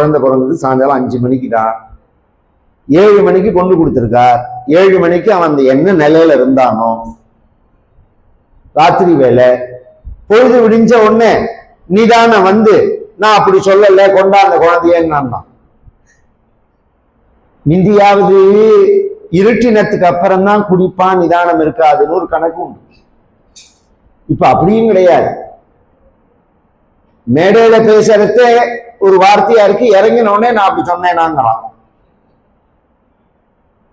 குழந்தை பிறந்தது சாயங்காலம் அஞ்சு மணிக்கு தான் ஏழு மணிக்கு கொண்டு கொடுத்துருக்கார் ஏழு மணிக்கு அவன் அந்த என்ன நிலையில இருந்தானோ? ராத்திரி வேலை. பொழுது விடிஞ்ச உடனே நீதான வந்து நான் அப்படி சொல்லல கொண்டா அந்த குழந்தையன்னு மிந்தியாவது இருட்டினத்துக்கு அப்புறம் தான் குடிப்பான் நிதானம் இருக்காதுன்னு ஒரு கணக்கு உண்டு. இப்ப அப்படியும் கிடையாது. மேடையில பேசுறதே ஒரு வார்த்தையா இருக்கு இறங்கின உடனே நான் அப்படி சொன்னேனாங்கிறான்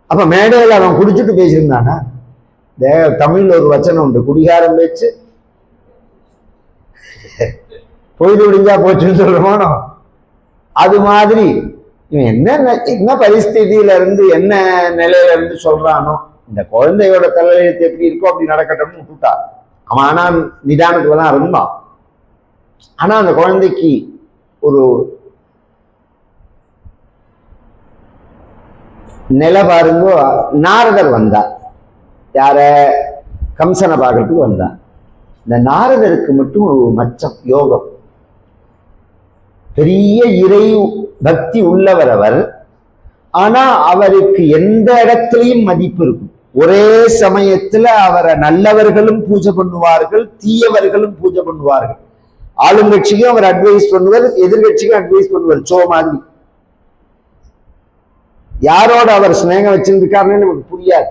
அப்ப மேடையில் அவன் குடிச்சிட்டு பேசியிருந்தானா? தே தமிழ்ல ஒரு வச்சனம் உண்டு குடிகாரம் பேச்சு. பொழுது விடிஞ்சா போச்சுன்னு சொல்றமானோ அது மாதிரி இவன் என்ன என்ன பரிஸ்திதியில இருந்து என்ன நிலையில இருந்து சொல்றானோ இந்த குழந்தையோட தலையெழுத்து எப்படி இருக்கோ அப்படி நடக்கட்டும்னு விட்டுட்டா அவன் ஆனா நிதானத்துல தான் இருந்தான். ஆனா அந்த குழந்தைக்கு ஒரு நில பாருங்க நாரதர் வந்தார். யார? கம்சனை பார்க்கறதுக்கு வந்தார். இந்த நாரதருக்கு மட்டும் ஒரு மச்சம் யோகம். பெரிய இறை பக்தி உள்ளவர் அவர். ஆனா அவருக்கு எந்த இடத்துலயும் மதிப்பு இருக்கும். ஒரே சமயத்துல அவரை நல்லவர்களும் பூஜை பண்ணுவார்கள் தீயவர்களும் பூஜை பண்ணுவார்கள். ஆளுங்கட்சிக்கும் அவர் அட்வைஸ் பண்ணுவார் எதிர்கட்சிக்கும் அட்வைஸ் பண்ணுவார் சோ மாதிரி. யாரோட அவர் சிநேகம் வச்சிருக்காருன்னு நமக்கு புரியாது.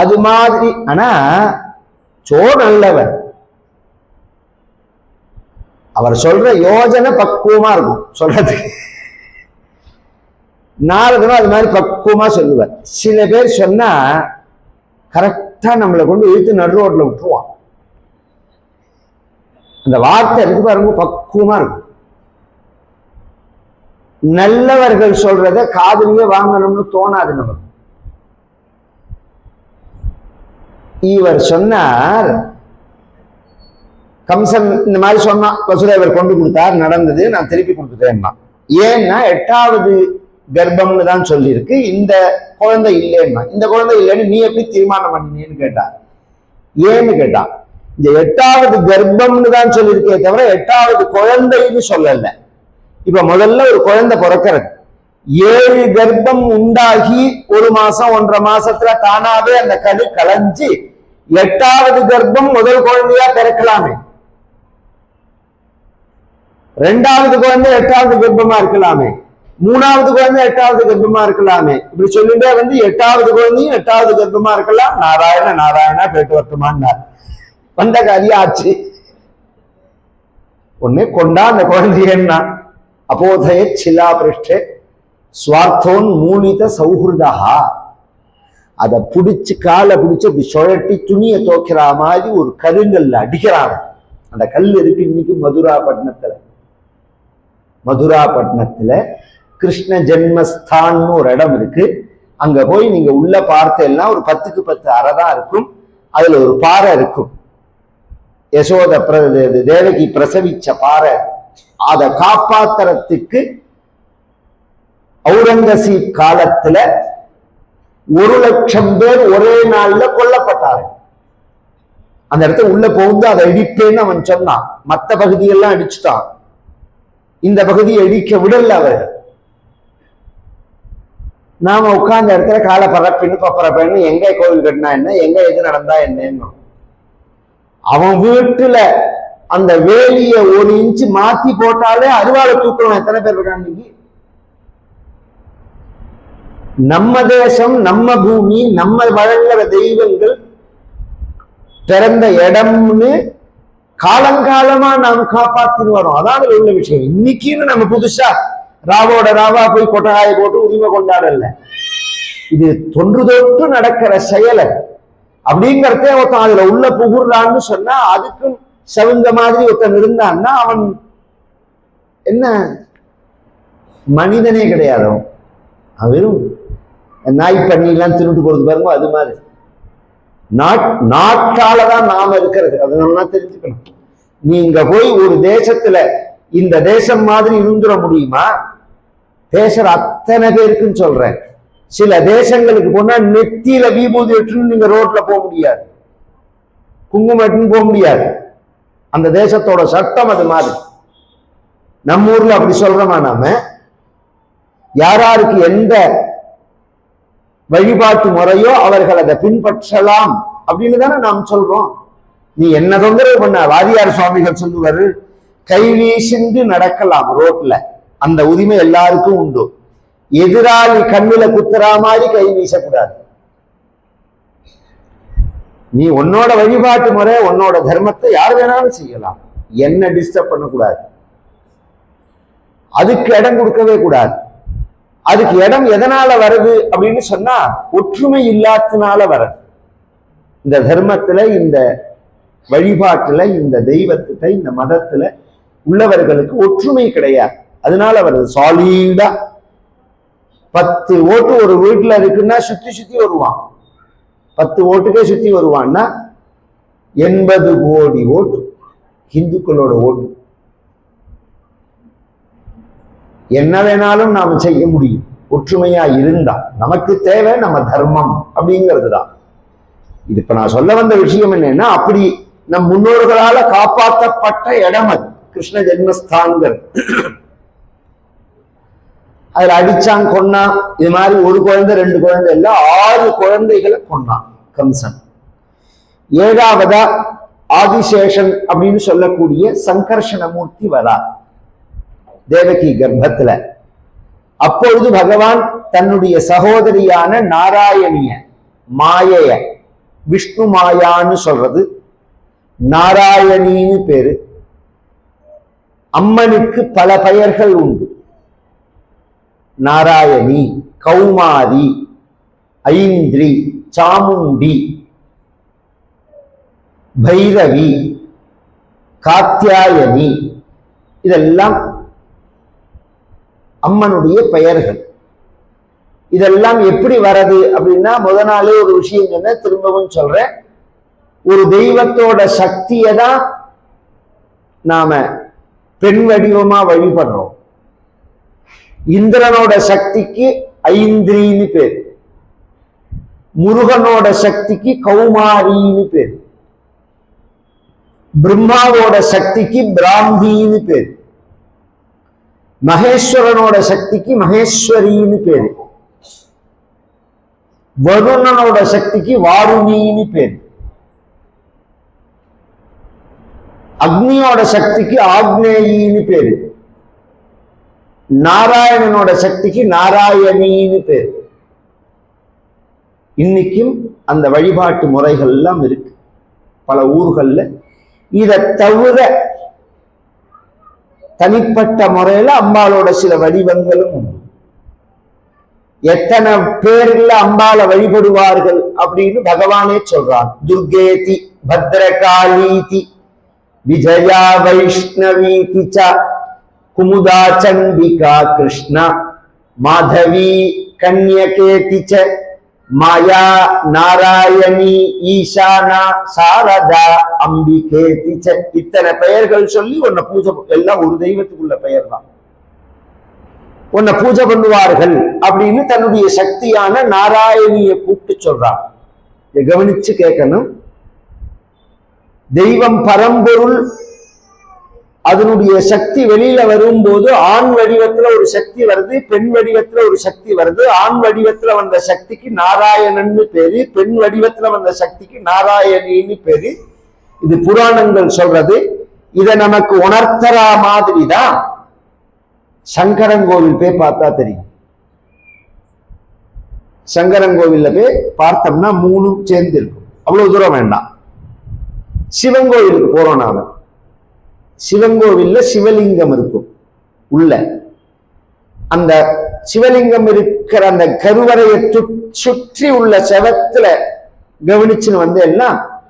அது மாதிரி ஆனா சோ நல்லவர். அவர் சொல்ற யோஜனை பக்குவமா இருக்கும் சொல்றதுக்கு. நாரதனும் அது மாதிரி பக்குவமா சொல்லுவார். சில பேர் சொன்னா கரெக்டா நம்மளை கொண்டு இழுத்து நடு ரோட்ல விட்டுருவான். அந்த வார்த்தை இருக்கு பாருங்க? பக்குவமா இருக்கும் நல்லவர்கள் சொல்றத காதலியே வாங்கணும்னு தோணாது நமக்கு இவர் சொன்னார் கம்சன் இந்த மாதிரி சொன்னா வசுதேவர் கொண்டு கொடுத்தார் நடந்தது நான் திருப்பி கொடுத்துட்டேன்னா. ஏன்னா எட்டாவது கர்ப்பம்னு தான் சொல்லியிருக்கு. இந்த குழந்தை இல்லைன்னா இந்த குழந்தை இல்லைன்னு நீ எப்படி தீர்மானம் பண்ணினேன்னு கேட்டார் ஏன்னு கேட்டான் இந்த எட்டாவது கர்ப்பம்னு தான் சொல்லியிருக்கே தவிர எட்டாவது குழந்தைன்னு சொல்லல. இப்ப முதல்ல ஒரு குழந்தை பிறக்கிறது. ஏழு கர்ப்பம் உண்டாகி ஒரு மாசம் ஒன்றரை மாசத்துல தானாவே அந்த கரு கலைஞ்சு எட்டாவது கர்ப்பம் முதல் குழந்தையா பிறக்கலாமே. ரெண்டாவது குழந்தை எட்டாவது கர்ப்பமா இருக்கலாமே. மூணாவது குழந்தை எட்டாவது கர்ப்பமா இருக்கலாமே. இப்படி சொல்லிட்டே வந்து எட்டாவது குழந்தையும் எட்டாவது கர்ப்பமா இருக்கலாம். நாராயண நாராயணா கேட்டு வரட்டுமான்னார். வந்த காரியம் ஆச்சு. ஒண்ணு கொண்டா அந்த குழந்தையன்னா அப்போதய சிலா பிருஷ்டே சுவார்த்தோன் மூலித சௌஹிருதா அதை பிடிச்சு காலை பிடிச்சு அப்படி சுழட்டி துணியை தோக்கிற மாதிரி ஒரு கருங்கல்ல அடிக்கிறாங்க. அந்த கல் இருக்கு இன்னைக்கு மதுராபட்டினத்துல. மதுராபட்டினத்துல கிருஷ்ண ஜென்மஸ்தான்னு ஒரு இடம் இருக்கு. அங்க போய் நீங்க உள்ள பார்த்தேன்னா ஒரு பத்துக்கு பத்து அறை தான் இருக்கும். அதுல ஒரு பாறை இருக்கும். யசோத தேவகி பிரசவிச்ச பாறை அதை காப்பாத்துறதுக்கு அவுரங்கசீப் காலத்துல ஒரு லட்சம் பேர் ஒரே நாள்ல கொல்லப்பட்டாரு. அந்த இடத்துல உள்ள போகுது அதை இடிப்பேன்னு அவன் சொன்னான். மத்த பகுதியெல்லாம் அடிச்சுட்டான் இந்த பகுதியை இடிக்க விடல அவர். நாம உட்கார்ந்த இடத்துல காலை பரப்பின்னு பப்பரப்பன்னு எங்க கோவில் கட்டினா என்ன எங்க எது நடந்தா என்னன்னு. அவன் வீட்டுல அந்த வேலிய ஒரு இன்ச்சு மாத்தி போட்டாலே அருவாளை தூக்குறவன் எத்தனை பேர் இருக்கான் இன்னைக்கு? நம்ம தேசம் நம்ம பூமி நம்ம வழங்குற தெய்வங்கள் பிறந்த இடம்னு காலங்காலமா நாம் காப்பாத்தின்னு வரோம். அதான் அதுல உள்ள விஷயம். இன்னைக்குன்னு நம்ம புதுசா ராவோட ராவா போய் கொட்டகாய போட்டு உரிமை கொண்டாடல. இது தொன்று தொட்டு நடக்கிற செயலை அப்படிங்கிறத ஒருத்தன் அதுல உள்ள புகுறான்னு சொன்னா அதுக்கும் சவுங்க மாதிரி ஒருத்தன் இருந்தான்னா அவன் என்ன? மனிதனே கிடையாது அவன். வெறும் நாய் பண்ணிலாம் திருட்டு போறது பாருங்க அது மாதிரி. நாட் நாட்டால தான் நாம இருக்கிறது. அதெல்லாம் தெரிஞ்சுக்கணும். நீங்க போய் ஒரு தேசத்துல இந்த தேசம் மாதிரி இருந்துட முடியுமா? பேசுற அத்தனை பேருக்குன்னு சொல்றேன். சில தேசங்களுக்கு போனா நெத்தியில விபூதி எட்டுன்னு நீங்க ரோட்ல போக முடியாது. குங்குமம் எட்டுன்னு போக முடியாது. அந்த தேசத்தோட சட்டம் அது மாதிரி. நம்ம ஊர்ல அப்படி சொல்றோமா நாம? யாராருக்கு எந்த வழிபாட்டு முறையோ அவர்கள் அதை பின்பற்றலாம் அப்படின்னு தானே நாம் சொல்றோம். நீ என்ன தொந்தரவு பண்ண? வாரியார் சுவாமிகள் சொல்லுவாரு கை வீசிந்து நடக்கலாம் ரோட்ல. அந்த உரிமை எல்லாருக்கும் உண்டு. எதிராளி கண்ணுல குத்துறா மாதிரி கை வீசக்கூடாது. நீ உன்னோட வழிபாட்டு முறை உன்னோட தர்மத்தை யார் வேணாலும் செய்யலாம். என்ன டிஸ்டர்ப் பண்ணக்கூடாது. அதுக்கு இடம் கொடுக்கவே கூடாது. அதுக்கு இடம் எதனால வருது அப்படின்னு சொன்னா ஒற்றுமை இல்லாதனால வருது இந்த தர்மத்துல இந்த வழிபாட்டுல இந்த தெய்வத்திட்ட இந்த மதத்துல உள்ளவர்களுக்கு ஒற்றுமை கிடையாது. அதனால வருது சாலிடா பத்து ஓட்டு ஒரு வீட்டுல இருக்குன்னா சுத்தி சுத்தி வருவான். பத்து ஓட்டுக்கே சுத்தி வருவான்னா எண்பது கோடி ஓட்டு இந்துக்களோட ஓட்டு. என்ன வேணாலும் நாம செய்ய முடியும். ஒற்றுமையா இருந்தா நமக்கு தேவை நம்ம தர்மம் அப்படிங்கிறது தான். இது இப்ப நான் சொல்ல வந்த விஷயம் என்னன்னா அப்படி நம் முன்னோர்களால காப்பாற்றப்பட்ட இடம் அது. கிருஷ்ண ஜென்மஸ்தான்கள் அதுல அடிச்சான் கொன்னான். இது மாதிரி ஒரு குழந்தை ரெண்டு குழந்தை இல்ல ஆறு குழந்தைகளை கொன்னான் கம்சன். ஏழாவதா ஆதிசேஷன் அப்படின்னு சொல்லக்கூடிய சங்கர்ஷணமூர்த்தி வரா தேவகி கர்ப்பத்துல. அப்பொழுது பகவான் தன்னுடைய சகோதரியான நாராயணிய மாயைய விஷ்ணு மாயான்னு சொல்றது நாராயணின்னு பேரு. அம்மனுக்கு பல பெயர்கள் உண்டு. நாராயணி கௌமாரி ஐந்திரி சாமுண்டி பைரவி காத்தியாயனி இதெல்லாம் அம்மனுடைய பெயர்கள். இதெல்லாம் எப்படி வரது அப்படின்னா முத நாளே ஒரு விஷயம் என்ன திரும்பவும் சொல்றேன். ஒரு தெய்வத்தோட சக்தியை தான் நாம பெண் வடிவமா வழிபடுறோம். இந்திரனோட சக்திக்கு ஐந்திரின்னு பேர். முருகனோட சக்திக்கு கௌமாரின்னு பேர். பிரம்மாவோட சக்திக்கு பிராந்தின்னு பேர். மகேஸ்வரனோட சக்திக்கு மகேஸ்வரின்னு பேர். வருணனோட சக்திக்கு வாருணின்னு பேர். அக்னியோட சக்திக்கு ஆக்னேயின்னு பேரு. நாராயணனோட சக்திக்கு நாராயணின்னு பேர். இன்னைக்கும் அந்த வழிபாட்டு முறைகள் எல்லாம் இருக்கு. பல ஊர்கள்ல. இதை தவிர தனிப்பட்ட முறையில அம்பாளோட சில வடிவங்களும் உண்டு. எத்தனை பேர்ல அம்பால வழிபடுவார்கள் அப்படின்னு பகவானே சொல்றான். துர்கேதி பத்ரகாளீதி விஜயா வைஷ்ணவீதி ச குமுதா சண்டிகா கிருஷ்ணா மாதவி கன்யகேதி ச மாயா நாராயணி ஈசானா சாரதா அம்பிகேதி ச இத்தனை பெயர்கள் சொல்லி உன்னை பூஜை எல்லாம் ஒரு தெய்வத்துக்குள்ள பெயர் தான் உன்னை பூஜை பண்ணுவார்கள் அப்படின்னு தன்னுடைய சக்தியான நாராயணியை கூப்பிட்டு சொல்றான். கவனிச்சு கேட்கணும். தெய்வம் பரம்பொருள் அதனுடைய சக்தி வெளியில வரும்போது ஆண் வடிவத்துல ஒரு சக்தி வருது பெண் வடிவத்துல ஒரு சக்தி வருது. ஆண் வடிவத்துல வந்த சக்திக்கு நாராயணன்னு பேரு பெண் வடிவத்துல வந்த சக்திக்கு நாராயணின்னு பேரு. இது புராணங்கள் சொல்றது. இதை நமக்கு உணர்த்தறா மாதிரி தான் சங்கரங்கோவில் போய் பார்த்தா தெரியும். சங்கரங்கோவில்ல போய் பார்த்தோம்னா மூணும் சேர்ந்து இருக்கும். அவ்வளவு தூரம் வேண்டாம். சிவன் கோவிலுக்கு போறோம் நாம. சிவங்கோவில்ல சிவலிங்கம் இருக்கும். உள்ள. அந்த சிவலிங்கம் இருக்கிற அந்த கருவறையை சுற்றி உள்ள செவத்துல கவனிச்சுன்னு வந்து எல்லாம்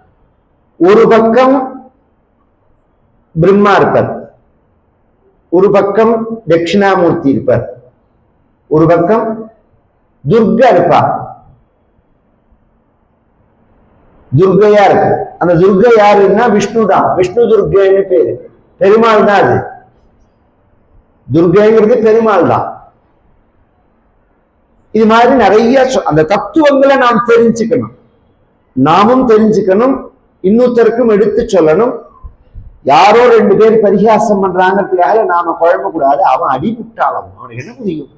ஒரு பக்கம் பிரம்மா இருப்பார். ஒரு பக்கம் தட்சிணாமூர்த்தி இருப்பார். ஒரு பக்கம் துர்கா இருப்பா. துர்கையா இருக்கு அந்த துர்கை யாருன்னா விஷ்ணு தான் விஷ்ணு துர்கைன்னு பேரு. பெருமாள் தான் அது? துர்கைங்கிறது பெருமாள் தான் இது மாதிரி நிறைய சொ- அந்த தத்துவங்களை நாம் தெரிஞ்சுக்கணும். நாமும் தெரிஞ்சுக்கணும் இன்னொருத்தருக்கும் எடுத்து சொல்லணும். யாரோ ரெண்டு பேர் பரிகாசம் பண்றாங்கிறதுக்காக நாம குழம்பக்கூடாது. அவன் அடிபுட்டாளம் அவனுக்கு என்ன புரியும்?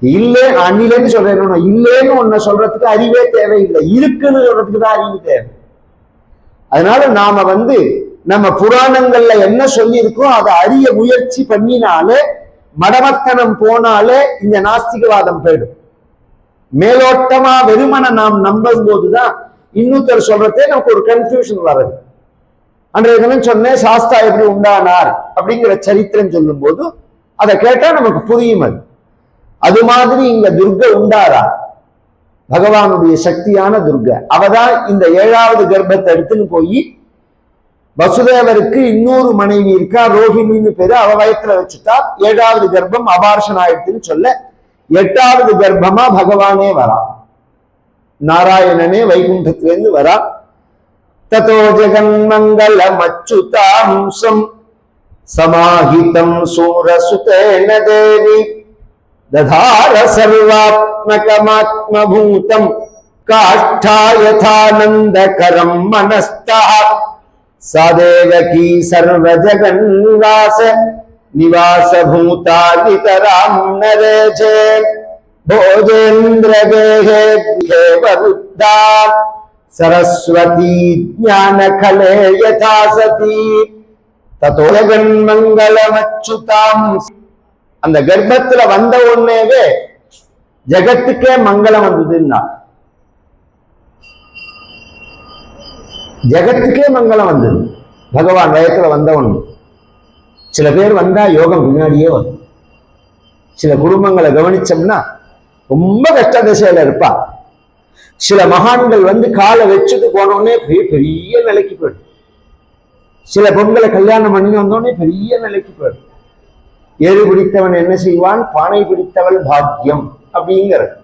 இல்லை அண்ணிலன்னு சொல்றேன். இல்லைன்னு ஒன்ன சொல்றதுக்கு அறிவே தேவையில்லை. இருக்குன்னு சொல்றதுக்கு தான் அறிவு தேவை. அதனால நாம வந்து நம்ம புராணங்கள்ல என்ன சொல்லியிருக்கோ அதை அறிய முயற்சி பண்ணினாலே மடமத்தனம் போனாலே இந்த நாஸ்திகவாதம் போயிடும். மேலோட்டமா வெறுமனை நாம் நம்பும் போதுதான் இன்னொருத்தர் சொல்றதே நமக்கு ஒரு கன்ஃபியூஷன் வருது அன்றைய தினம் சொன்னேன் சாஸ்தா எப்படி உண்டானார்? அப்படிங்கிற சரித்திரம் சொல்லும் போது அதை கேட்டா நமக்கு புரியும் அது. அது மாதிரி இங்க துர்க உண்டாரா? பகவானுடைய சக்தியான துர்க. அவதான் இந்த ஏழாவது கர்ப்பத்தை எடுத்துன்னு போய் வசுதேவருக்கு இன்னொரு மனைவி இருக்கா? ரோஹிணின்னு பேரு அவ வயத்துல வச்சுட்டா ஏழாவது கர்ப்பம் அபார்ஷன் ஆயிடுத்துன்னு சொல்ல எட்டாவது கர்ப்பமா பகவானே வரா. நாராயணனே வைகுண்டத்திலிருந்து வரா. ததோ ஜெகன்மங்கள மச்சுதாம்சம் சமாஹிதம் சூரசுதேன தேவி ததார சர்வாத்மகமாத்மபூதம் காஷ்டா யதானந்தகரம் மனஸ்தா सा देवकी सर्वजगन्निवास निवासभूता नितराम् नरेजे भोजेन्द्रगेहेभ्येव वृद्धा सरस्वती ज्ञानखले यथा सती ततो जगन्मङ्गलमच्युताम् அந்த கர்ப்பத்துல வந்த உடனேவே ஜெகத்துக்கே மங்களம் வந்ததுன்னா ஜெகத்துக்கே மங்களம் வந்தது. பகவான் வயத்துல வந்தவன். சில பேர் வந்தா யோகம் பின்னாடியே வரும். சில குடும்பங்களை கவனிச்சோம்னா ரொம்ப கஷ்ட திசையில இருப்பா. சில மகான்கள் வந்து காலை வச்சுட்டு போனோடனே பெரிய பெரிய நிலைக்கு போயிடும். சில பொண்களை கல்யாணம் பண்ணி வந்தோடனே பெரிய நிலைக்கு போயிடும். ஏறு பிடித்தவன் என்ன செய்வான்? பானை பிடித்தவள் பாக்கியம் அப்படிங்கிறது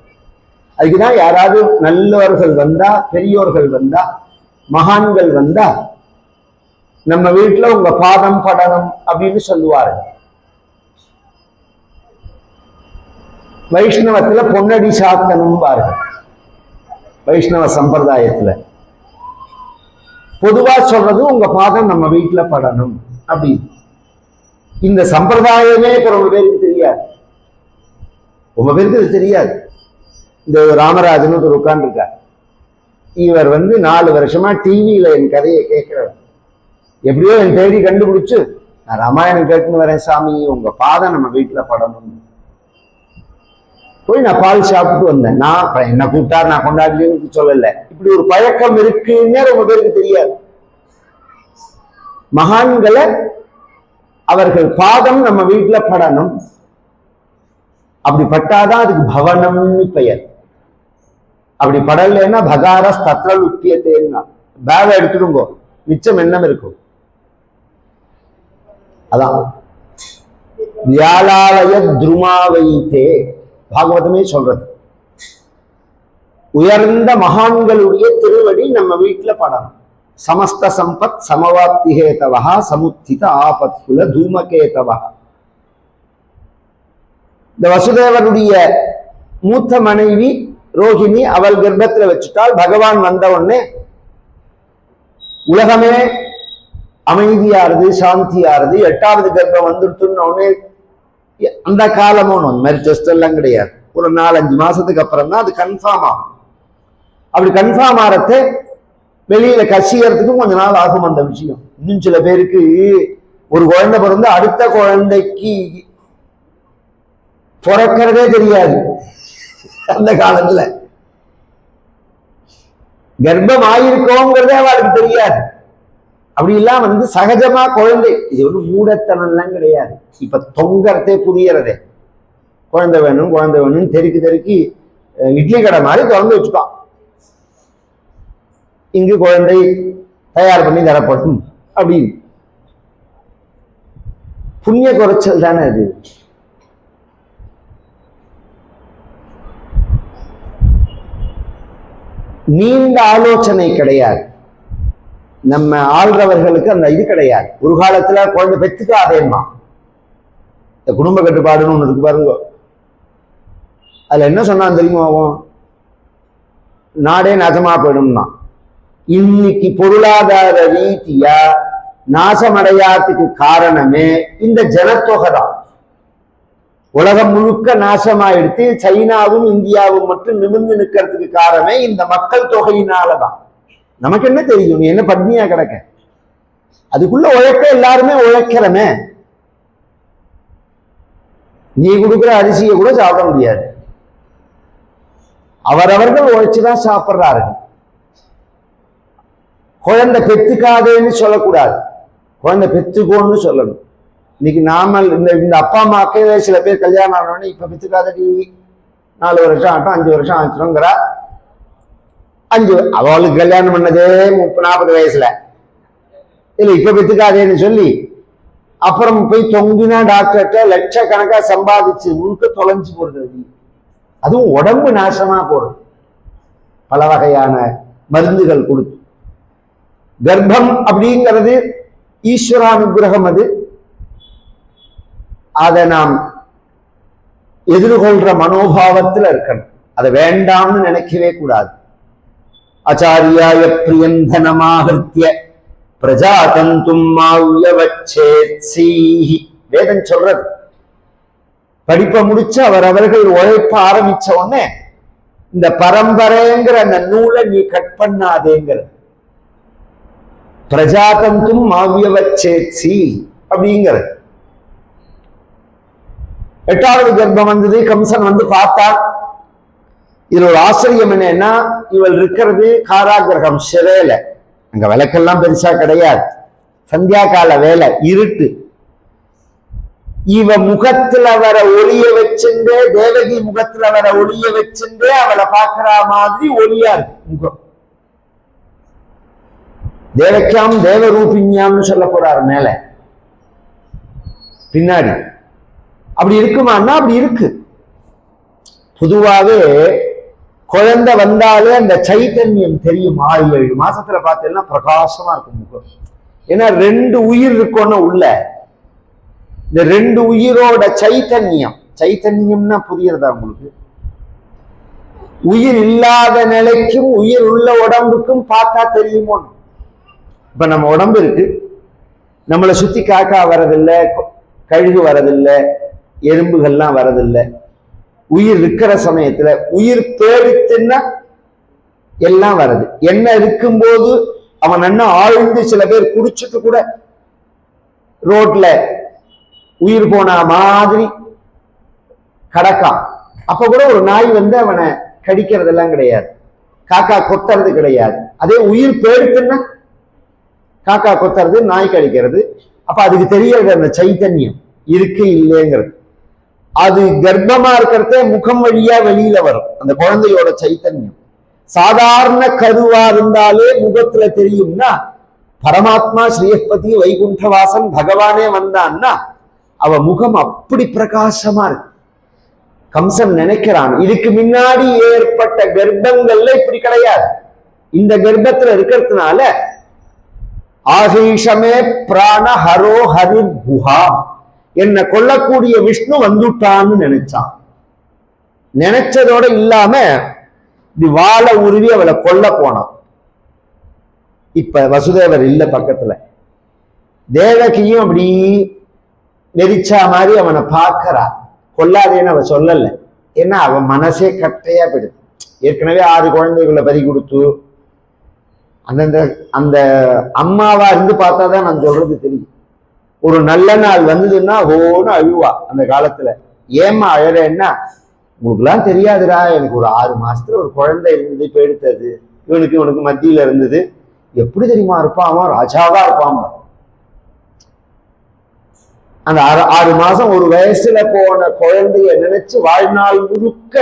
அதுக்குதான் யாராவது நல்லவர்கள் வந்தா பெரியோர்கள் வந்தா மகான்கள் வந்தா நம்ம வீட்டுல உங்க பாதம் படணும் அப்படின்னு சொல்லுவாரு. வைஷ்ணவத்துல பொன்னடி சாத்தனும் பாருங்க வைஷ்ணவ சம்பிரதாயத்துல. பொதுவா சொல்றது உங்க பாதம் நம்ம வீட்டுல படணும் அப்படின்னு. இந்த சம்பிரதாயமே இப்ப ரொம்ப பேருக்கு தெரியாது. ரொம்ப பேருக்கு இது தெரியாது. இந்த ராமராஜன் ஒரு உட்காந்துருக்கா இவர் வந்து நாலு வருஷமா டிவியில என் கதையை கேட்கிறவர் எப்படியோ என் தேடி கண்டுபிடிச்சு நான் ராமாயணம் கேட்டுன்னு வரேன் சாமி உங்க பாதம் நம்ம வீட்டுல படணும் போய் நான் பால் சாப்பிட்டு வந்தேன். நான் என்ன கூப்பிட்டார் நான் கொண்டாடலன்னு சொல்லல. இப்படி ஒரு பழக்கம் இருக்குன்னே ரொம்ப பேருக்கு தெரியாது. மகான்களை அவர்கள் பாதம் நம்ம வீட்டுல படணும். அப்படி பட்டாதான் அதுக்கு பவனம்னு பெயர். அப்படி படலைன்னா பகாரஸ் தத்ரல் உத்தியத்தேன்னா பேக எடுத்துடுங்கோ மிச்சம் எண்ணம் இருக்கும். அதான். வியாழாலய துருமாவைத்தே. பாகவதமே சொல்றது. உயர்ந்த மகான்களுடைய திருவடி நம்ம வீட்டுல படணும். சமஸ்த சம்பத் சமவாப்திகேதவா சமுத்தித ஆபத்குல தூமகேதவா இந்த வசுதேவனுடைய மூத்த மனைவி ரோஹிணி அவள் கர்ப்பத்துல வச்சுட்டால் பகவான் வந்த உடனே உலகமே அமைதியாருது சாந்தியாருது. எட்டாவது கர்ப்பம் வந்துடுத்துன்னு உடனே அந்த காலமும் ஒன்று அந்த மாதிரி டெஸ்ட் எல்லாம் கிடையாது. ஒரு நாலஞ்சு மாசத்துக்கு அப்புறம் தான் அது கன்ஃபார்ம் ஆகும். அப்படி கன்ஃபார்ம் ஆகிறத வெளியில கசியறதுக்கும் கொஞ்ச நாள் ஆகும் அந்த விஷயம். இன்னும் சில பேருக்கு ஒரு குழந்தை பிறந்து அடுத்த குழந்தைக்கு பிறக்கிறதே தெரியாது. அந்த காலத்துல. கர்ப்பம் ஆயிருக்கோங்கிறதே அவளுக்கு தெரியாது. அப்படி எல்லாம் வந்து சகஜமா குழந்தை இது ஒரு மூடத்தனம்லாம் கிடையாது. இப்ப தொங்கறதே புரியறதே. குழந்தை வேணும் குழந்தை வேணும்னு தெருக்கு தெருக்கி இட்லி கடை மாதிரி திறந்து வச்சுட்டான் இங்கு குழந்தை தயார் பண்ணி தரப்படும் அப்படின்னு. புண்ணிய குறைச்சல் தானே அது? நீண்ட ஆலோசனை கிடையாது. நம்ம ஆள்றவர்களுக்கு அந்த இது கிடையாது. ஒரு காலத்துல குழந்தை பெத்துக்காதேம்மா இந்த குடும்ப கட்டுப்பாடுன்னு ஒண்ணு இருக்கு பாருங்க. அதுல என்ன சொன்னான் தெரியுமா நாடே நாசமா போயிடும்னா. இன்னைக்கு பொருளாதார ரீதியா நாசமடையாததுக்கு காரணமே இந்த ஜனத்தொகை தான் உலகம் முழுக்க நாசமாயிடுத்து சைனாவும் இந்தியாவும் மட்டும் நிமிர்ந்து நிக்கிறதுக்கு காரணமே இந்த மக்கள் தொகையினாலதான். நமக்கு என்ன தெரியும்? நீ என்ன பட்னியா கிடக்க? அதுக்குள்ள உழைக்க எல்லாருமே உழைக்கிறமே. நீ கொடுக்குற அரிசியை கூட சாப்பிட முடியாது. அவரவர்கள் உழைச்சுதான் சாப்பிடுறார்கள். குழந்தை பெத்துக்காதேன்னு சொல்லக்கூடாது. குழந்தை பெத்துக்கோன்னு சொல்லணும். இன்னைக்கு நாம இந்த இந்த அப்பா அம்மாக்கே சில பேர் கல்யாணம் ஆனவொடனே இப்ப பெத்துக்காதடி நாலு வருஷம் ஆகட்டும் அஞ்சு வருஷம் ஆச்சுங்கிறா. அஞ்சு அவளுக்கு கல்யாணம் பண்ணதே முப்பது நாற்பது வயசுல. இல்ல இப்ப பித்துக்காதேன்னு சொல்லி அப்புறம் போய் தொங்கினா டாக்டர்கிட்ட லட்சக்கணக்கா சம்பாதிச்சு முழுக்க தொலைஞ்சு போடுறது அதுவும் உடம்பு நாசமா போறது. பல வகையான மருந்துகள் கொடுத்து. கர்ப்பம் அப்படிங்கிறது ஈஸ்வரானுகிரகம் அது. அதை நாம் எதிர்கொள்ற மனோபாவத்துல இருக்கணும். அதை வேண்டாம்னு நினைக்கவே கூடாது. ஆச்சாரியாய பிரியந்தனமாகிருத்திய பிரஜாதந்தும் மாவ்யவச்சேத்சீஹி வேதம் சொல்றது. படிப்பை முடிச்சு அவர் அவர்கள் உழைப்ப ஆரம்பிச்ச உடனே இந்த பரம்பரைங்கிற அந்த நூலை நீ கட் பண்ணாதேங்கிற பிரஜாதந்தும் மாவியவச்சேத்சி அப்படிங்கிறது. எட்டாவது கர்ப்பம் வந்தது கம்சன் வந்து பார்த்தான் இதுல ஒரு ஆச்சரியம் என்னன்னா இவள் இருக்கிறது காராகிரகம் சிறையில. அங்க விளக்கெல்லாம் பெருசா கிடையாது. சந்தியா கால வேலை இருட்டு. இவ முகத்துல வர ஒளிய வச்சுட்டே தேவகி முகத்துல வர ஒளிய வச்சுட்டே அவளை பாக்குற மாதிரி ஒளியா இருக்கு முகம். தேவக்கியாம் தேவரூபிணியாம்னு சொல்ல போறாரு மேல. பின்னாடி. அப்படி இருக்குமான்னா அப்படி இருக்கு. பொதுவாகவே குழந்தை வந்தாலே அந்த சைத்தன்யம் தெரியும். ஆறு ஏழு மாசத்துல பார்த்தீங்கன்னா பிரகாசமா இருக்கும் முகம் ஏன்னா ரெண்டு உயிர் இருக்கோன்னு உள்ள. இந்த ரெண்டு உயிரோட சைத்தன்யம் சைத்தன்யம்னா புரியறதா உங்களுக்கு? உயிர் இல்லாத நிலைக்கும் உயிர் உள்ள உடம்புக்கும் பார்த்தா தெரியுமோ இப்ப நம்ம உடம்பு இருக்கு. நம்மளை சுத்தி காக்கா வரதில்லை கழுகு வரதில்லை எறும்புகள்லாம் வரதில்லை உயிர் இருக்கிற சமயத்துல உயிர் பேடித்துன்னா எல்லாம் வருது என்ன இருக்கும்போது அவன் என்ன ஆழ்ந்து சில பேர் குடிச்சிட்டு கூட ரோட்ல உயிர் போன மாதிரி கடக்கான். அப்ப கூட ஒரு நாய் வந்து அவனை கடிக்கிறதெல்லாம் கிடையாது. காக்கா கொத்துறது கிடையாது. அதே உயிர் பேடுத்துன்னா காக்கா கொத்துறது நாய் கடிக்கிறது. அப்ப அதுக்கு தெரியறது அந்த சைத்தன்யம் இருக்கு இல்லைங்கிறது. அது கர்ப்பமா இருக்கிறதே முகம் வழியா வெளியில வரும். அந்த குழந்தையோட சைத்தன்யம். சாதாரண கருவா இருந்தாலே முகத்துல தெரியும்னா பரமாத்மா ஸ்ரீஹஸ்பதி வைகுண்டவாசன் பகவானே வந்தான்னா அவ முகம் அப்படி பிரகாசமா இருக்கு. கம்சன் நினைக்கிறான் இதுக்கு முன்னாடி ஏற்பட்ட கர்ப்பங்கள்ல இப்படி கிடையாது. இந்த கர்ப்பத்துல இருக்கிறதுனால ஆகீஷமே பிராண ஹரோ ஹரி குஹா. என்னை கொல்லக்கூடிய விஷ்ணு வந்துட்டான்னு நினைச்சான். நினைச்சதோட இல்லாம இப்படி வாழை உருவி அவளை கொல்ல போனான். இப்ப வசுதேவர் இல்ல பக்கத்துல. தேவகியும் அப்படி நெரிச்சா மாதிரி அவனை பார்க்கறா. கொல்லாதேன்னு அவ சொல்லல. ஏன்னா அவன் மனசே கட்டையா போயிடுது. ஏற்கனவே ஆறு குழந்தைகளை பறி கொடுத்து அந்தந்த அந்த அம்மாவா இருந்து பார்த்தாதான் நான் சொல்றது தெரியும். ஒரு நல்ல நாள் வந்ததுன்னா ஓன்னு அழுவா அந்த காலத்துல. ஏம்மா அழறேன்னா உங்களுக்குலாம் தெரியாதுடா எனக்கு ஒரு ஆறு மாசத்துல ஒரு குழந்தை இருந்தது இப்போ எடுத்தது. இவனுக்கு இவனுக்கு மத்தியில இருந்தது. எப்படி தெரியுமா இருப்பான் அவன்? ராஜாவா இருப்பான் அந்த ஆறு ஆறு மாசம் ஒரு வயசுல போன குழந்தைய நினைச்சு வாழ்நாள் முழுக்க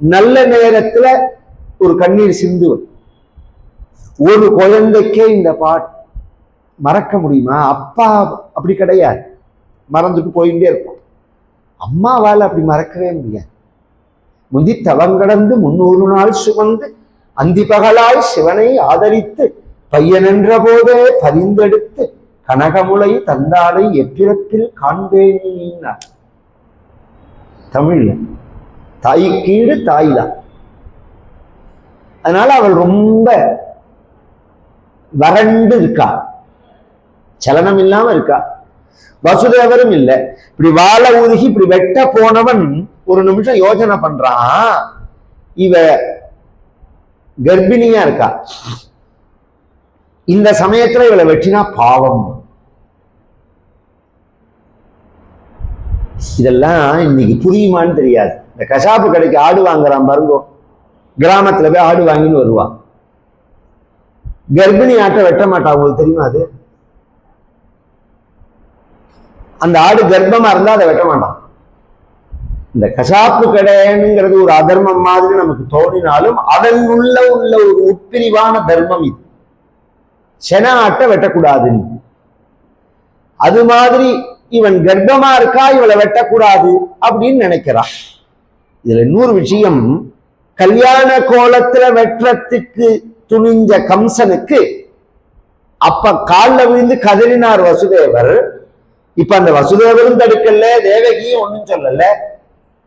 நல்ல நேரத்துல ஒரு கண்ணீர் சிந்துவன் ஒரு குழந்தைக்கே இந்த பாட்டு மறக்க முடியுமா? அப்பா அப்படி கிடையாது. மறந்துட்டு போயிட்டே இருப்போம். அம்மாவால் அப்படி மறக்கவே முடியாது. முந்தி தவங்கடந்து முன்னூறு நாள் சுமந்து அந்தி பகலாய் சிவனை ஆதரித்து பையனென்ற போதே பரிந்தெடுத்து கனகமுலை தந்தாளை எப்பிறப்பில் காண்பேனார் தமிழ்ல தாய் கீடு தாய்தான் அதனால அவள் ரொம்ப வறண்டு இருக்காள் சலனம் இல்லாம இருக்கா? வசுதேவரும் இல்ல. இப்படி வாழ ஊதுகி இப்படி வெட்ட போனவன் ஒரு நிமிஷம் யோசனை பண்றான் இவ கர்ப்பிணியா இருக்கா? இந்த சமயத்துல இவளை வெட்டினா பாவம். இதெல்லாம் இன்னைக்கு புரியுமான்னு தெரியாது. இந்த கசாப்பு கடைக்கு ஆடு வாங்குறான் பாருங்கோ. கிராமத்துல போய் ஆடு வாங்கின்னு வருவான். கர்ப்பிணி ஆட்டை வெட்ட மாட்டான் உங்களுக்கு தெரியுமா அது? அந்த ஆடு கர்ப்பமா இருந்தா அதை வெட்ட மாட்டான். இந்த கசாப்பு கடைங்கிறது ஒரு அதர்மம் மாதிரி நமக்கு தோணினாலும் அதன் உள்ள உள்ள ஒரு உட்பிரிவான தர்மம் இது. சென ஆட்டை வெட்டக்கூடாதுன்னு. அது மாதிரி இவன் கர்ப்பமா இருக்கா இவளை வெட்டக்கூடாது அப்படின்னு நினைக்கிறான். இதுல இன்னொரு விஷயம் கல்யாண கோலத்துல வெட்டுறதுக்கு துணிஞ்ச கம்சனுக்கு அப்ப காலில் விழுந்து கதறினார் வசுதேவர். இப்ப அந்த வசுதேவரும் தடுக்கல தேவகியும் ஒண்ணும் சொல்லல.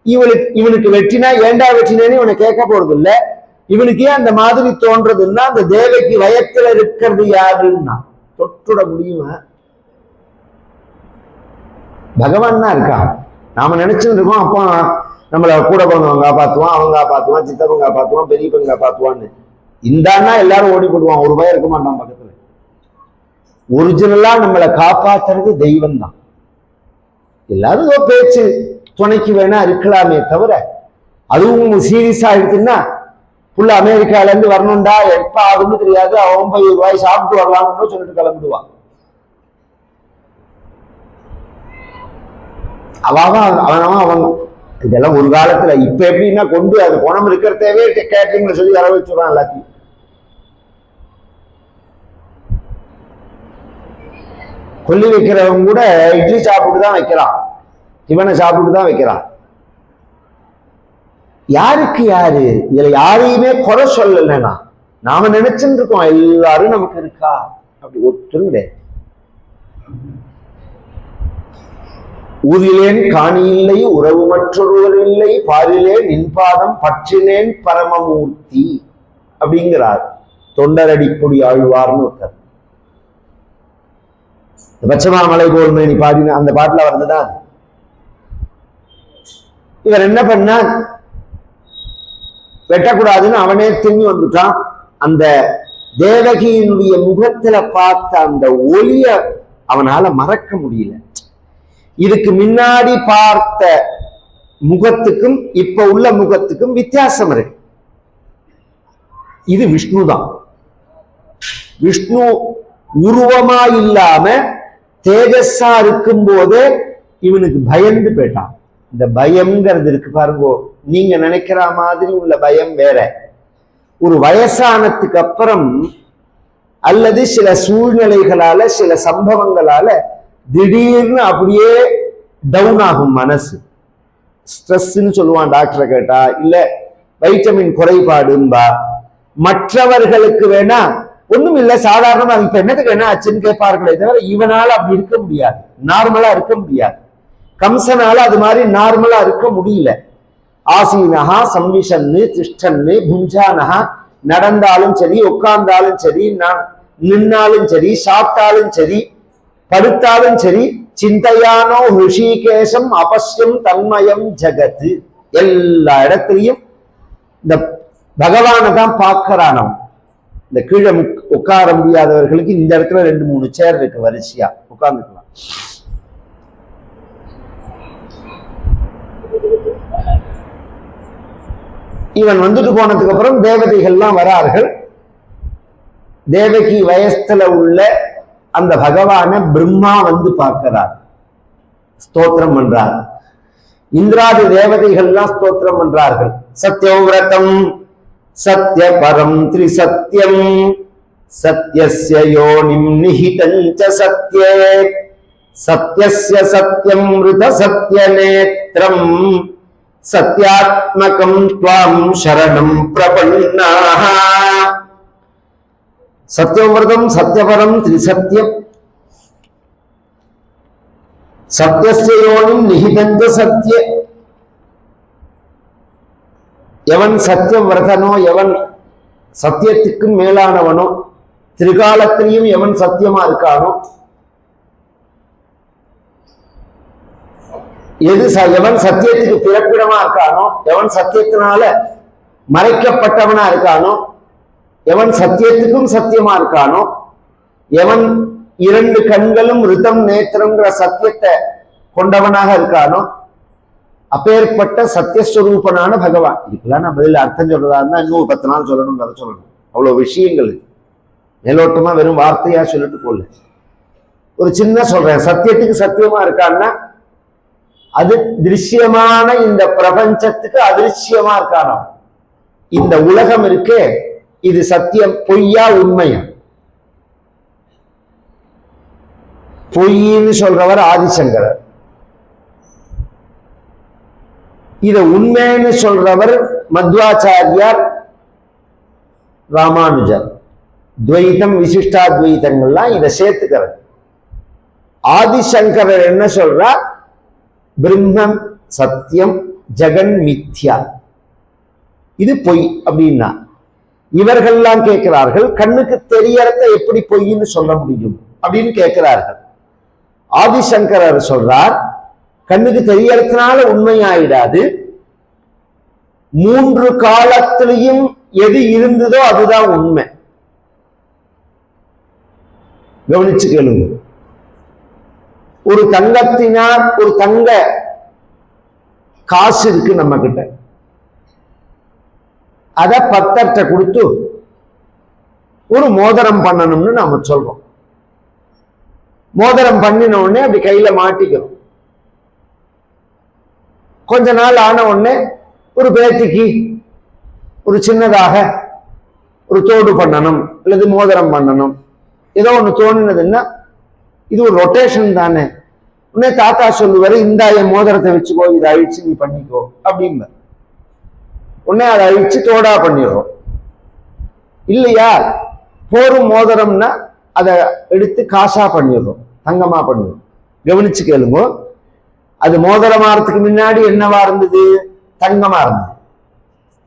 இவனுக்கு இவனுக்கு வெட்டினா ஏண்டா வெட்டினேன்னு இவனை கேட்க போறது இல்ல இவனுக்கு ஏன் அந்த மாதிரி தோன்றதுன்னா அந்த தேவகி வயத்துல இருக்கிறது யாருன்னா? தொட்டுட முடியுமா? பகவான் தான் இருக்கான் நாம நினைச்சுட்டு இருக்கோம் அப்போ நம்மள கூட பிறந்தவங்க காப்பாத்துவான் அவங்க காப்பாத்துவான் சித்தவங்க காப்பாத்துவான் பெரியப்பன் காப்பாத்துவான்னு. இந்தான்னா எல்லாரும் ஓடி போடுவான் ஒரு பயம் இருக்க மாட்டான் பக்கத்துல. ஒரிஜினலா நம்மளை காப்பாத்துறது தெய்வம் தான் எல்லாரும் ஏதோ பேச்சு துணைக்கு வேணா இருக்கலாமே தவிர அதுவும் சீரியஸா எடுத்துன்னா புள்ள அமெரிக்கால இருந்து வரணும்டா எப்ப ஆகும்னு தெரியாது. அவன் போய் ரூபாய் சாப்பிட்டு வரலாம்னு சொல்லிட்டு கிளம்பிடுவான். அவன் அவன் அவன். இதெல்லாம் ஒரு காலத்துல இப்ப எப்படின்னா கொண்டு அது பணம் இருக்கிறதவே கேட்டரிங்ல சொல்லி வர வச்சுடுறான் எல்லாத்தையும். கொல்லி வைக்கிறவங்க கூட இட்லி சாப்பிட்டு தான் வைக்கிறான். இவனை சாப்பிட்டு தான் வைக்கிறான். யாருக்கு யாரு? இதுல யாரையுமே குறை சொல்லலைன்னா நாம நினைச்சுட்டு இருக்கோம் எல்லாரும் நமக்கு இருக்கா? அப்படி ஒத்துரும் கிடையாது. ஊரிலேன் காணி இல்லை உறவு மற்றொருவர் இல்லை பாரிலேன் இன்பாதம் பற்றினேன் பரமமூர்த்தி அப்படிங்கிறார். தொண்டரடிப்பொடி ஆழ்வார்னு ஒருத்தர். பச்சமாமலை கோல்மேனி பாடின அந்த பாட்டில் வர்றதுதான் இவர் என்ன பண்ணார்? வெட்டக்கூடாதுன்னு அவனே திரும்பி வந்துட்டான். அந்த தேவகியினுடைய முகத்துல பார்த்த அந்த ஒளிய அவனால மறக்க முடியல. இதுக்கு முன்னாடி பார்த்த முகத்துக்கும் இப்ப உள்ள முகத்துக்கும் வித்தியாசம் இருக்கு. இது விஷ்ணு தான் விஷ்ணு உருவமா இல்லாம தேஜஸா இருக்கும் போதே இவனுக்கு பயந்து போயிட்டான். இந்த பயம்ங்கிறது இருக்கு பாருங்க நீங்க நினைக்கிற மாதிரி உள்ள பயம் வேற. ஒரு வயசானதுக்கு அப்புறம் அல்லது சில சூழ்நிலைகளால சில சம்பவங்களால திடீர்னு அப்படியே டவுன் ஆகும் மனசு. ஸ்ட்ரெஸ்ன்னு சொல்லுவான் டாக்டரை கேட்டா இல்ல வைட்டமின் குறைபாடும்பா. மற்றவர்களுக்கு வேணா ஒண்ணும் இல்ல சாதாரணமா இப்ப என்னத்துக்கு என்ன ஆச்சுன்னு கேட்பார்களே தவிர இவனால அப்படி இருக்க முடியாது. நார்மலா இருக்க முடியாது. கம்சனால அது மாதிரி நார்மலா இருக்க முடியல. ஆசீனஹா சம்விஷன்னு திஷ்டன்னு புஞ்சானஹா நடந்தாலும் சரி உட்கார்ந்தாலும் சரி நான் நின்னாலும் சரி சாப்பிட்டாலும் சரி படுத்தாலும் சரி சிந்தையானோ ரிஷிகேசம் அபஸ்யம் தன்மயம் ஜகத்து. எல்லா இடத்துலையும் இந்த பகவானை தான் பார்க்கறானம் இந்த கீழே உட்கார முடியாதவர்களுக்கு இந்த இடத்துல ரெண்டு மூணு சேர் இருக்கு வரிசையா. உட்கார்ந்துக்கலாம். இவன் வந்துட்டு போனதுக்கு அப்புறம் தேவதைகள்லாம் வரார்கள். தேவகி வயசுல உள்ள அந்த பகவான பிரம்மா வந்து பார்க்கிறார். ஸ்தோத்திரம் பண்றார். இந்திராதி தேவதைகள்லாம் ஸ்தோத்திரம் பண்றார்கள். சத்யவிரதம். సత్య సత్యపరం త్రిసత్యం సత్యస్య యోనిం నిహితం సత్యే సత్య సత్యం మృత సత్యనేత్రం సత్యాత్మకం త్వాం శరణం ప్రపన్నా సత్యవ్రతం సత్యపరం త్రిసత్యం సత్యస్య నిహితం చ సత్యే எவன் சத்தியவிரதனோ எவன் சத்தியத்துக்கும் மேலானவனோ திரிகாலத்திலையும் எவன் சத்தியமா இருக்கானோ எது எவன் சத்தியத்துக்கு பிறப்பிடமா இருக்கானோ எவன் சத்தியத்தினால மறைக்கப்பட்டவனா இருக்கானோ எவன் சத்தியத்துக்கும் சத்தியமா இருக்கானோ எவன் இரண்டு கண்களும் ரிதம் நேத்திரங்கிற சத்தியத்தை கொண்டவனாக இருக்கானோ அப்பேற்பட்ட சத்தியஸ்வரூபனான பகவான். இதுக்கெல்லாம் நான் பதில் அர்த்தம் சொல்றதா இருந்தா இன்னும் பத்து நாள் சொல்லணும் கதை சொல்லணும். அவ்வளவு விஷயங்கள் இருக்கு. மேலோட்டமா வெறும் வார்த்தையா சொல்லிட்டு போல ஒரு சின்ன சொல்றேன். சத்தியத்துக்கு சத்தியமா இருக்கான்னா அது திருஷ்யமான இந்த பிரபஞ்சத்துக்கு அதிருஷ்யமா இருக்கானோ இந்த உலகம் இருக்கே இது சத்தியம் பொய்யா உண்மையா? பொய்ன்னு சொல்றவர் ஆதிசங்கரர். இதை உண்மைன்னு சொல்றவர் மத்வாச்சாரியார் ராமானுஜர். துவைதம் விசிஷ்டாத்வைத்தங்கள்லாம் இதை சேர்த்துக்கிறது ஆதிசங்கரர் என்ன சொல்றார்? பிரம்மம் சத்தியம் ஜெகன் மித்யா. இது பொய் அப்படின்னா. இவர்கள்லாம் கேட்கிறார்கள் கண்ணுக்கு தெரியறத எப்படி பொய்ன்னு சொல்ல முடியும்? அப்படின்னு கேட்கிறார்கள். ஆதிசங்கரர் சொல்றார் கண்ணுக்கு தெரியறதுனால உண்மையாயிடாது. மூன்று காலத்திலையும் எது இருந்ததோ அதுதான் உண்மை. கவனிச்சு கேளுங்க. ஒரு தங்கத்தினால் ஒரு தங்க காசு இருக்கு நம்ம கிட்ட அத பத்தர்ட்ட கொடுத்து ஒரு மோதிரம் பண்ணணும்னு நாம சொல்றோம். மோதிரம் பண்ணின உடனே அப்படி கையில மாட்டிக்கிறோம். கொஞ்ச நாள் ஆன உடனே ஒரு பேத்திக்கு ஒரு சின்னதாக ஒரு தோடு பண்ணணும் அல்லது மோதிரம் பண்ணணும். ஏதோ ஒன்று தோணுனதுன்னா இது ஒரு ரொட்டேஷன் தானே. உடனே தாத்தா சொல்லுவாரு இந்த என் மோதிரத்தை வச்சுக்கோ இதை அழிச்சு நீ பண்ணிக்கோ அப்படிம்ப உடனே அதை அழிச்சு தோடா பண்ணிடுறோம். இல்லையா? போரும் மோதிரம்னா அதை எடுத்து காசா பண்ணிடுறோம் தங்கமா பண்ணிடுறோம். கவனிச்சு கேளுங்க. அது மோதிரமாறதுக்கு முன்னாடி என்னவா இருந்தது? தங்கமா இருந்தது.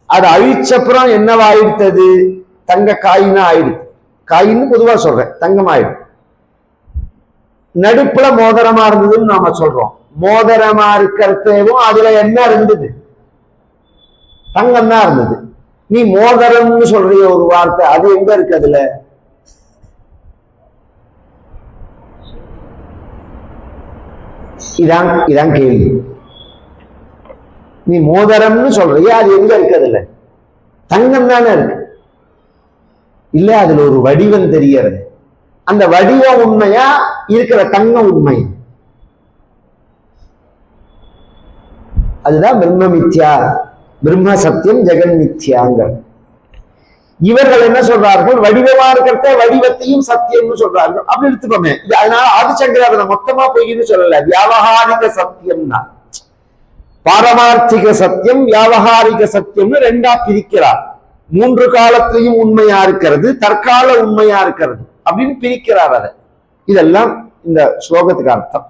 அது அழிச்சப்புறம் என்னவா ஆயிடுத்தது? தங்க காயினா ஆயிடுது. காயின்னு பொதுவா சொல்றேன் தங்கம் ஆயிடுது. நடுப்புல மோதிரமா இருந்ததுன்னு நாம சொல்றோம். மோதிரமா இருக்கிறதேவும் அதுல என்ன இருந்தது? தங்கம் தான் இருந்தது. நீ மோதிரம்னு சொல்றிய ஒரு வார்த்தை அது எங்க இருக்கு அதுல? இதான் இதான் கேள்வி. நீ மோதிரம்னு சொல்றியா அது எங்க இருக்கு இல்ல தங்கம் தானே இருக்கு. இல்ல அதுல ஒரு வடிவம் தெரியறது அந்த வடிவம் உண்மையா இருக்கிற தங்கம் உண்மை? அதுதான் பிரம்ம மித்யா பிரம்ம சத்தியம் ஜெகன் மித்யாங்க இவர்கள் என்ன சொல்றார்கள்? வடிவமா இருக்கிறத வடிவத்தையும் சத்தியம்னு சொல்றார்கள். அப்படி எடுத்துக்கோமே. அதனால ஆதிசங்கர அதை மொத்தமா பொய்ன்னு சொல்லல. வியாபகாரிக சத்தியம்னா. பாரமார்த்திக சத்தியம் வியாபகாரிக சத்தியம்னு ரெண்டா பிரிக்கிறார். மூன்று காலத்திலையும் உண்மையா இருக்கிறது தற்கால உண்மையா இருக்கிறது அப்படின்னு பிரிக்கிறார் அதை. இதெல்லாம் இந்த ஸ்லோகத்துக்கு அர்த்தம்.